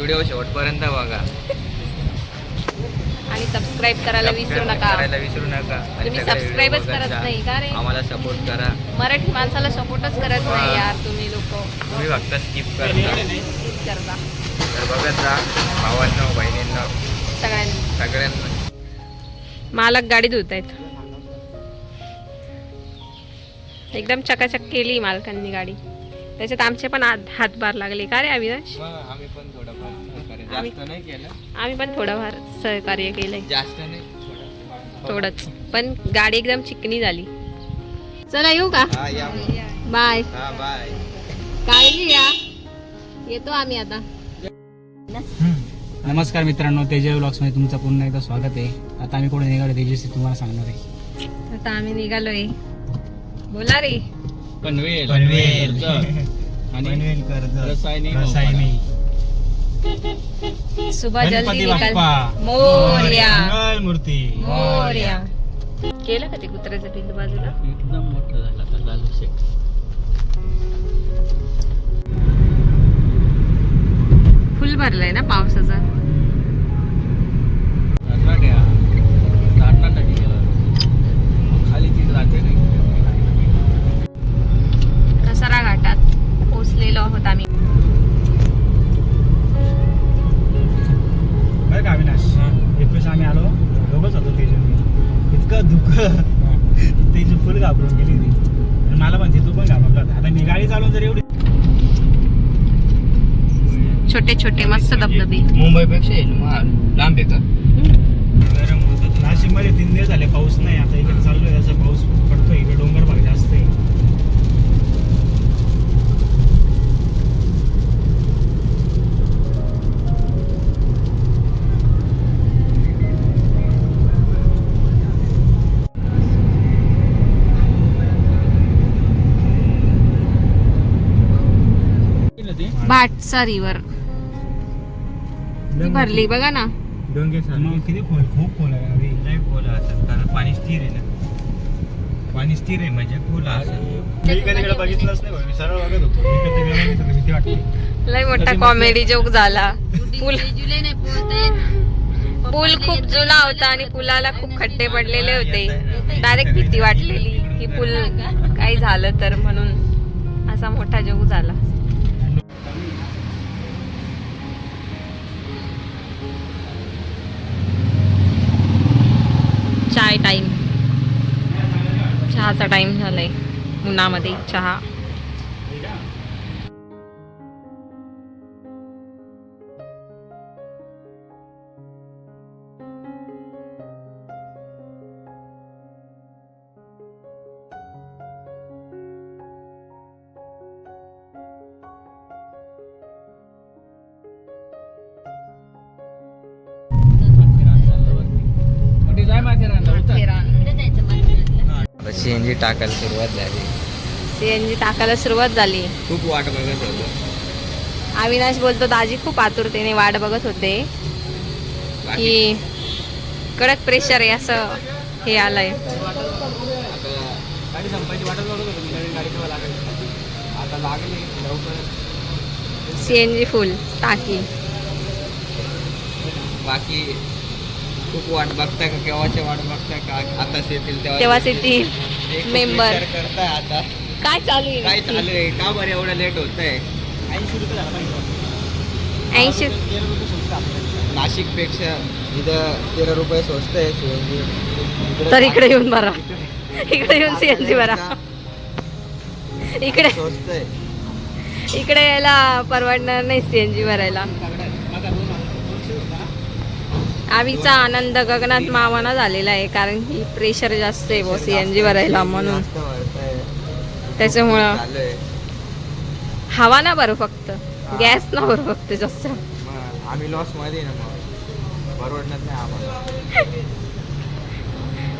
Video शेवटपर्यंत बघा. आणि सबस्क्राईब करायला विसरू नका. करायला विसरू नका. आणि तुम्ही सगळे subscribe च video करत नाही का रे? आम्हाला सपोर्ट करा. मराठी माणसाला सपोर्टच करत नाही यार तुम्ही लोक. तुम्ही फक्त स्किप करता. करता. तर बघत जा भावांनो बहिणींना. सगळ्यांनी. सगळ्यांना. मालक गाडी धुत आहेत एकदम चकाचक केली मालकांनी गाडी. त्याच्यात आमचे पण हात- हातभार लागले. का रे अविनाश? आम्ही पण थोडंफार सहकार्य. आम्ही- जास्त नाही केलं. आम्ही पण थोडंफार सहकार्य केलंय. जास्त नाही थोडं. थोडंच. पण गाडी एकदम चिकनी झाली. चला येऊ का? हा या बाय. हा बाय. काळजी घ्या. येतो आम्ही आता. नमस्कार मित्रांनो तेजय ब्लॉग्समध्ये तुमचं पुन्हा एकदा स्वागत आहे. आता आम्ही कुठे निघालो तेजस्वी तुम्हाला सांगणार आहे. आता आम्ही निघालोय. बोला रे. पनवेल. पनवेल. आणि रसायनी सुबह जल्दी गणपती निकाल. बाप्पा. मोर्या. मंगल मूर्ती मोर्या. केलं का ते कुत्र्याचं पिल्लू बाजूला? एकदम मोठं झालं आता लालू शेठ फुल भरलंय ना पावसाचा? खाली तिथे जाते नाही पोचलेलो आहोत आम्ही. बरं का अविनाश? आम्ही आलो. दोघंच होतो तेज इतकं दुःख. तेज फुल घाबरून गेली मला पण घाबरला आता मी गाडी चालवून जर एवढी छोटे छोटे मस्त धबधबे. मुंबईपेक्षा लांब आहे का? गरम होतं. नाशिकमध्ये तीन दिवस झाले पाऊस नाही. आता इकडे चाललोय तसं पाऊस भाटचा रिवर भरली बघा ना. डोंगे किती खोल खूप खोल आहे नाही खोल असेल कारण पाणी स्थिर आहे ना. पाणी स्थिर आहे म्हणजे खोल असेल. मी कधी इकडे बघितलंच नाही सरळ बघत होतो. मी कधी गेलो नाही तर भीती वाटते लय मोठा कॉमेडी जोक झाला. पूल पूल खूप जुना होता आणि पुलाला खूप खड्डे पडलेले होते. डायरेक्ट भीती वाटलेली. की? पूल काही झालं तर म्हणून असा मोठा जोक झाला. काय टाइम चहाचा टाइम झालाय. उन्हामध्ये चहा. टाकायला सुरुवात झाली. सीएनजी टाकायला सुरुवात झाली. खूप वाट बघत होतो. अविनाश बोलतो दाजी खूप आतुरतेने वाट बघत होते. बाकी? की कडक प्रेशर आहे असं हे आलंय. आता गाडी संपायची वाटत बघत होतो मी नवीन गाडी केव्हा लागेल. आता लागली लवकर. सीएनजी फुल टाकी. बाकी? खूप वाट बघताय का? केव्हाची वाट बघताय का? आताच येतील तेव्हाच येतील. विचार करताय आता. काय चालू आहे? काय? चालू आहे? का बरं एवढं लेट होतंय? ऐंशी रुपये झाला पाहिजे. ऐंशी. नाशिकपेक्षा इथं तेरा रुपये स्वस्त आहे. सीएनजी तर इकडे येऊन भरा. इकडे येऊन सीएनजी भरा. इकडे. स्वस्त आहे. इकडे यायला परवडणार नाही सीएनजी भरायला माझा दोन दोनशे होता आवीचा आनंद गगनात मावाना झालेला आहे कारण की प्रेशर जास्त आहे सीएनजी भरायला म्हणून. जास्त भरतंय. त्याच्यामुळं हवा ना भरू फक्त. गॅस ना भरू फक्त जास्त. आम्ही लॉसमध्ये परवडणार नाही आम्हाला.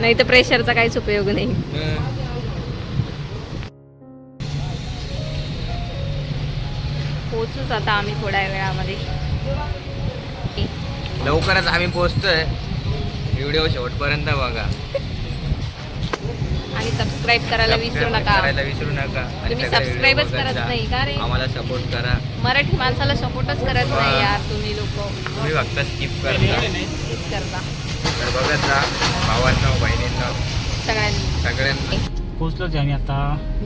नाही तर प्रेशरचा काहीच उपयोग नाही. पोचूच आता आम्ही थोड्या वेळामध्ये. लवकरच आम्ही पोहोचतोय. व्हिडिओ शेवटपर्यंत बघा. आणि सबस्क्राईब करायला विसरू नका. करायला विसरू नका. आणि तुम्ही सगळे subscribe च video करत जा. नाही का रे? आम्हाला सपोर्ट करा. मराठी माणसाला सपोर्टच करत नाही यार तुम्ही लोक. तुम्ही फक्त स्किप करता. करता. तर बघत जा भावांना बहिणींना. सगळ्यांनी. सगळ्यांना. पोचलोच आहे आम्ही आता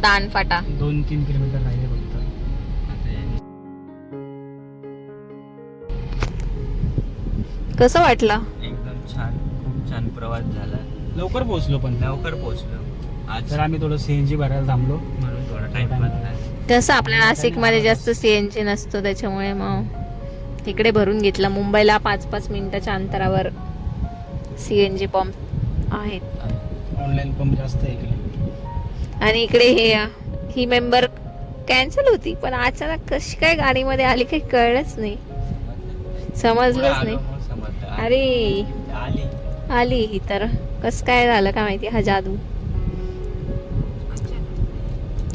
दान फाटा दोन तीन किलोमीटर राहिले. कसं वाटलं? एकदम छान खूप छान प्रवास झाला. लवकर पोहोचलो पण. लवकर पोहोचलो. आज तर आम्ही थोडं सीएनजी भरायला थांबलो. म्हणून थोडा टाइम बदला तसं आपल्या नाशिकमध्ये जास्त सीएनजी नसतो त्याच्यामुळे मग इकडे भरून घेतला. मुंबईला पाच पाच मिनिटाच्या अंतरावर सीएनजी पंप आहेत. ऑनलाईन पंप जास्त आहे इकडे. आणि इकडे हे ही मेंबर कॅन्सल होती पण अचानक कशी काय गाडीमध्ये आली काही कळलंच नाही. समजलंच नाही. अरे. आली आली ही तर. कस काय झालं का माहिती? हा जादू.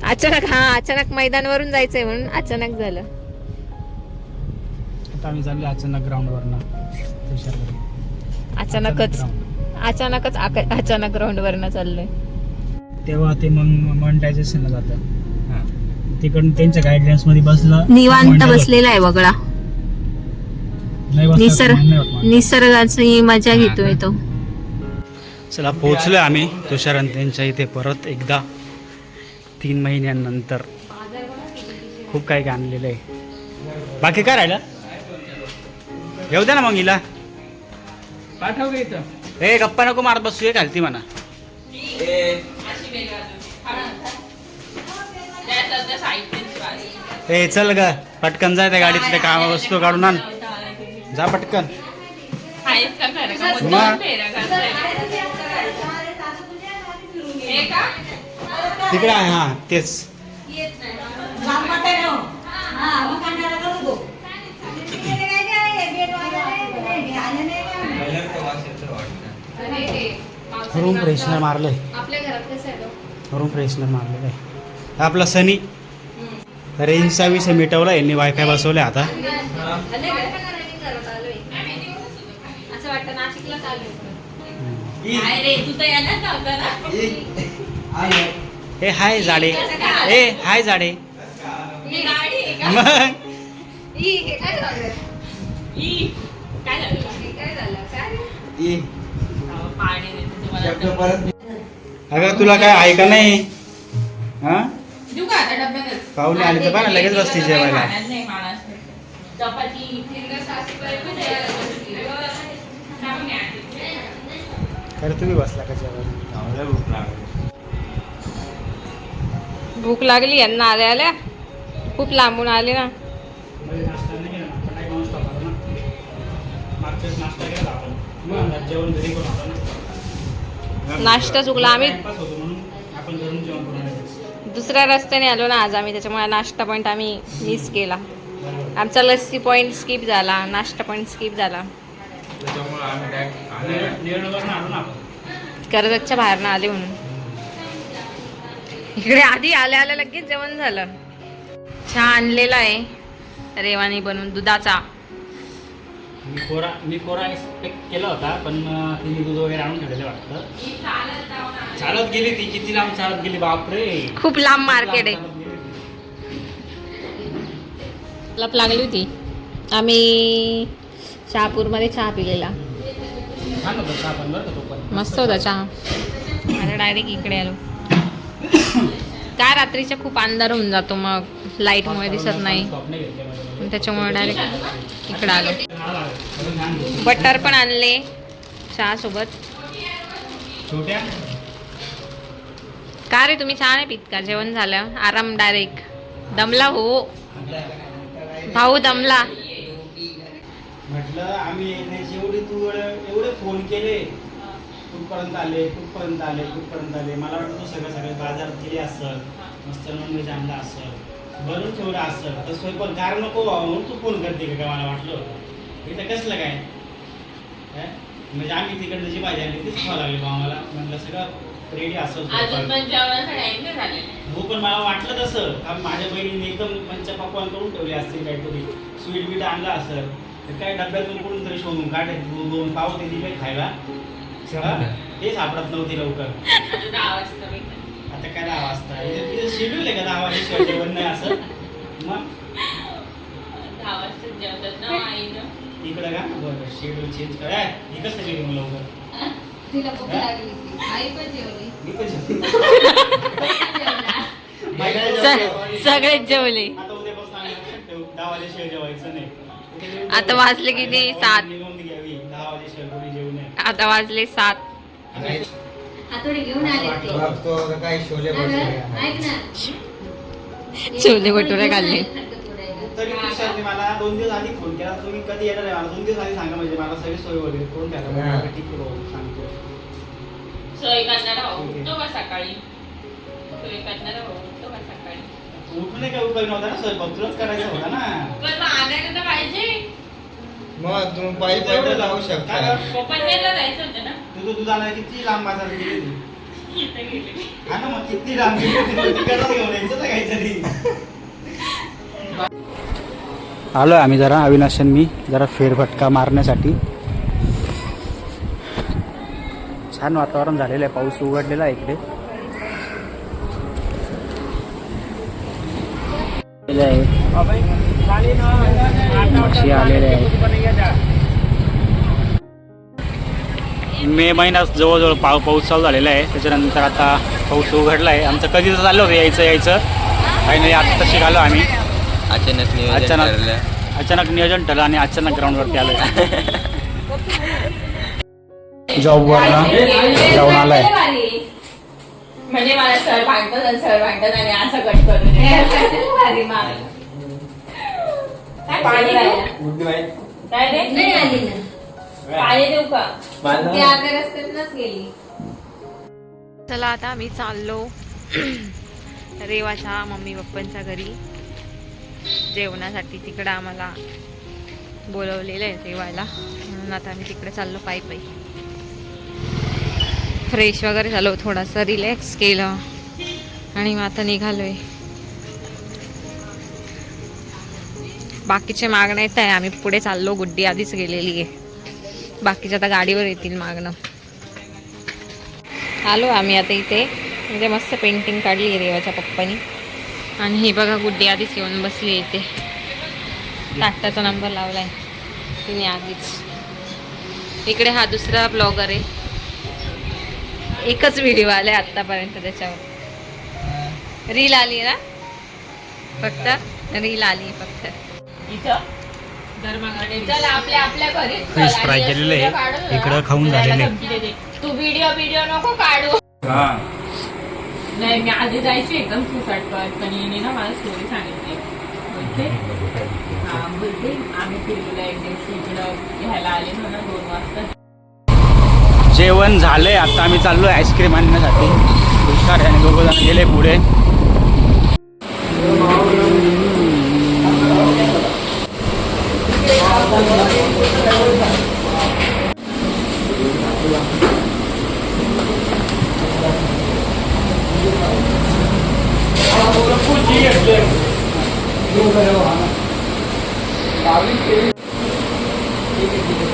अचानक हा अचानक मैदानवरून जायचंय म्हणून अचानक झालं. आता आम्ही चाललो अचानक ग्राउंडवरनं तुषारकडे अचानकच. अचानकच अचानक ग्राउंड वरनं चाललोय. तेव्हा ते मग मॉनिटायझेशनला जातं. हा. तिकडून त्यांच्या गाईडलाईन्समध्ये बसलं. निवांत. बसलेला आहे तर निसर्ग. निसर्गाची मजा घेतोय तो. चला पोहोचलोय आम्ही तुषार आणि त्यांच्या इथे परत एकदा तीन महिन्यानंतर. खूप काही काय आणलेलं आहे. बाकी काय राहिलं? येऊ द्या ना मग हिला. पाठव ए गप्पा नको मारत बसू घालती म्हणा. ए चल ग पटकन जा त्या गाडीतल्या काम वस्तू काढून आण. जा पटकन. तिकडे आहे हा तेच. रूम फ्रेशनर मारलंय. आपल्या घरात कसं आहे रूम फ्रेशनर मारलेलं आहे. आपला सनी. रेंजचा विषय मिटवला यांनी वायफाय बसवले आता असं वाटतं नाशिकला चालू ए हाय जाडे ए हाय जाडे मग? काय झालं? काय झालं? काय अगं तुला काय आहे का नाही हा पाहुणे आले तर बघा लगेच बसते जेवायला. खरं तुम्ही बसला का जेवायला? आम्हाला भूक लागली. भूक लागली यांना आल्या आल्या खूप लांबून आले ना. मध्ये नाश्ता नाही केला ना, आपण नाही खाऊन stop आलो ना. मागच्या वेळेस नाश्ता केला आपण. मग? जेवण घरी करून आलो ना? नाश्ता चुकला आम्ही. Timepass होतो म्हणून आपण घरून जेवण करून आलो. दुसऱ्या रस्त्याने आलो ना आज आम्ही त्याच्यामुळे नाश्ता पॉईंट आम्ही मिस केला. बरोबर. आमचा लस्सी पॉईंट स्किप झाला नाश्ता पॉईंट स्किप झाला. त्याच्यामुळे आम्ही नेरळवरनं आलो. ना आपण. कर्जतच्या बाहेरनं आले म्हणून. इकडे आधी आल्या आल्या लगेच जेवण झालं. चहा आणलेला आहे रेवानी बनवून दुधाचा. मी कोरा मी कोरा एक्सपेक्ट केला होता पण तिने दूध वगैरे आणून ठेवलेलं वाटतं. चालत गेली ती किती लांब चालत गेली बापरे. खूप लांब मार्केट आहे. लप लागली होती. आम्ही शहापूरमध्ये चहा पिलेला. मस्त होता चहा. आता डायरेक्ट इकडे आलो. काय रात्रीच्या खूप अंधार होऊन जातो मग. लाईटमुळे दिसत नाही. त्याच्यामुळे डायरेक्ट इकडे आलो. बटर पण आणले चहा सोबत छोट्या? का रे तुम्ही चहा नाही पित का? जेवण झालं. आराम डायरेक्ट दमला हो. भाऊ दमला. म्हटलं आम्ही येण्याची एवढे तू एवढे फोन केले. कुठपर्यंत आले कुठपर्यंत आले कुठपर्यंत आले? मला वाटतं तू सगळं सगळं बाजार केली असं मस्त नॉनव्हेज आणलं असं बनवून ठेवलं असं तर स्वयंपाक गार नको व्हावं म्हणून तू फोन करते का मला वाटलं? इथं कसलं काय? म्हणजे आम्ही तिकडनं जी भाजी आली तीच खावं लागली बा आम्हाला. म्हटलं सगळं रेडी असं हो पण मला वाटलं तसं. माझ्या बहिणीने एकदम पंचपाकवान करून ठेवले असतील काहीतरी. स्वीट बीट आणलं असेल. तर काय डब्यातून कुठून तरी शोधून काढे दोन दोन पाव ते दिले खायला. हा? ते सापडत नव्हती लवकर. आता काय दहा वाजता? शेड्यूल आहे का दहा वाजेशिवाय जेवण नाही असं? मग? इकडं का? बरं शेड्यूल चेंज करा. हे कसं जेवण लवकर? तिला भूक लागली होती. आई पण जेवली. मी पण जेवतो. बाईला स- जेवतो. सगळेच जेवले. आता उद्यापासून आम्ही लक्षात ठेवू, दहा वाजेशिवाय जेवायचं नाही. आता. वाजले किती? सात. आता वाजले सात. छोले भटुरे खाल्ले. तरी मला दोन दिवस आधी फोन केला. तुम्ही कधी येणार आहे? मला दोन दिवस आधी सांगा म्हणजे मला सगळी सोय वगैरे करून ठेवा हा. मला ठीक आहे भाऊ, सांगतो. सोय करणारा का सकाळी. सोय करणारा उठतो काही उपयोग नव्हता ना स्वयंपाक? तुलाच करायचा होता ना. पण मग आणायला तर पाहिजे. मग तुम्ही पायी जाऊ शकता. काय जायचं होतं ना. तू तू जाणार किती लांब बाजार गेली होती? इथं गेले. हा ना मग किती लांब गेली होती मग तिकडनं घेऊन यायचं ना काहीतरी. आलो आम्ही जरा अविनाश आणि मी जरा फेरफटका मारण्यासाठी. छान वातावरण झालेलं आहे पाऊस उघडलेला आहे इकडे. मावशी आलेले आहे मे महिना जवळजवळ पाव पाऊस चालू झालेला आहे. त्याच्यानंतर आता पाऊस उघडला आहे आमचं कधीच चाललं होतं यायचं यायचं. काही नाही आता तशी आलो आम्ही. अचानक नियोजन अचानक अचानक नियोजन ठरलं आणि अचानक ग्राउंडवरती आलोय. जॉबवर जाऊन आलाय. म्हणजे मला सर भांडतात आणि सर भांडतात आणि असं कट करून भारी मार काय पाणी देऊ? काय रे? नाही आली ना. पाणी देऊ का? ती अर्ध्या रस्त्यातनच गेली. चला आता आम्ही चाललो रेवाच्या मम्मी पप्पांच्या घरी. जेवणासाठी तिकडं आम्हाला बोलवलेलं आहे जेवायला म्हणून आता आम्ही तिकडे चाललो पायी पायी. फ्रेश वगैरे झालो थोडासा रिलॅक्स केलं आणि मग आता निघालोय. बाकीचे मागणं येत आहे आम्ही पुढे चाललो गुड्डी आधीच गेलेली आहे. बाकीच्या आता गाडीवर येतील मागणं. आलो आम्ही आता इथे. म्हणजे मस्त पेंटिंग काढली आहे रेवाच्या पप्पानी. आणि ही बघा गुड्डी आधीच येऊन बसली इथे. टाटाचा नंबर लावला आहे तिने आधीच. इकडे हा दुसरा ब्लॉगर आहे. एकच व्हिडिओ आलाय आतापर्यंत त्याच्यावर. रील आली ना? फक्त? रील आली फक्त. आपल्या आपल्या घरी केलेलं. इकडं खाऊन झालेलं. तू. व्हिडिओ व्हिडिओ नको काढू. नाही मी आधी जायची एकदम सुसाट हिने ना मला स्टोरी सांगितली. बोलते? हा बोलते. आम्ही फिरलो एक दिवशी इकडं घ्यायला आले ना दोन वाजता. जेवण झालंय आता आम्ही चाललोय आईस्क्रीम आणण्यासाठी. तुषार आणि दोघं जण गेले पुढे.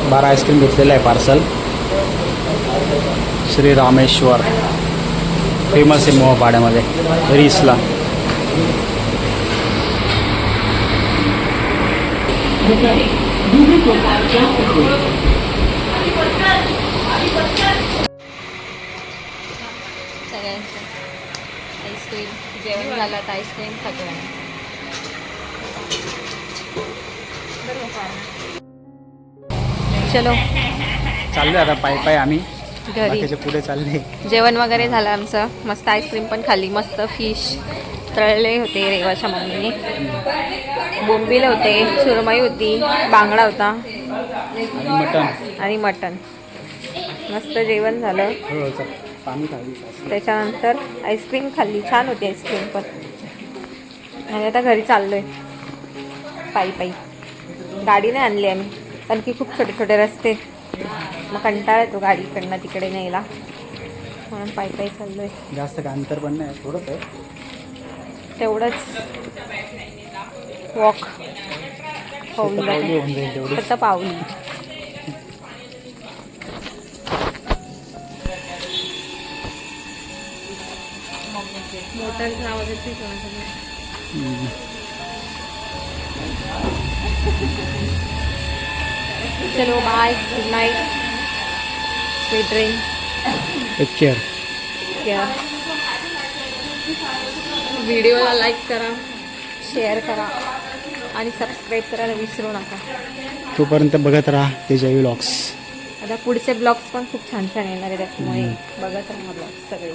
बारा आईस्क्रीम घेतलेलं आहे पार्सल. श्री रामेश्वर फेमस आहे मोहपाड्यामध्ये रिसला. आईस्क्रीम जेवण झालं आता आईस्क्रीम खातो चलो. चाललोय आता पाय पाय आम्ही. घरी. बाकीचे पुढे चालले. जेवण वगैरे झालं आमचं. मस्त आईस्क्रीम पण खाल्ली. मस्त फिश तळले होते रेवाच्या मम्मीने. बोंबील होते सुरमई होती बांगडा होता. आणि मटण. आणि मटण. मस्त जेवण झालं. हो चल. पाणी खाली त्याच्यानंतर आईस्क्रीम खाल्ली. छान होती आईस्क्रीम पण. आणि आता घरी चाललोय. पायी पायी. गाडी नाही आणली आम्ही. कारण की खूप छोटे छोटे रस्ते. मग कंटाळा येतो गाडी इकडनं तिकडे न्यायला. म्हणून पायी पायी चाललो आहे जास्त काय अंतर पण नाही थोडंच आहे. तेवढंच. वॉक. होऊन जाईल फक्त पावली मोटर नावाचं चलो bye good night sweet dream take care care व्हिडिओला लाईक करा. शेअर करा. आणि सबस्क्राईब करायला विसरू नका. तोपर्यंत बघत राहा तेजाई व्लॉग्स आता पुढचे ब्लॉग्स पण खूप छान छान येणार आहे त्याच्यामुळे बघत राहा ब्लॉग सगळे?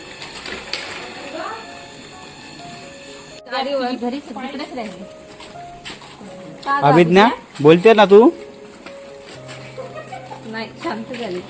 अभिज्ञा बोलते ना तू? नाही शांत झाली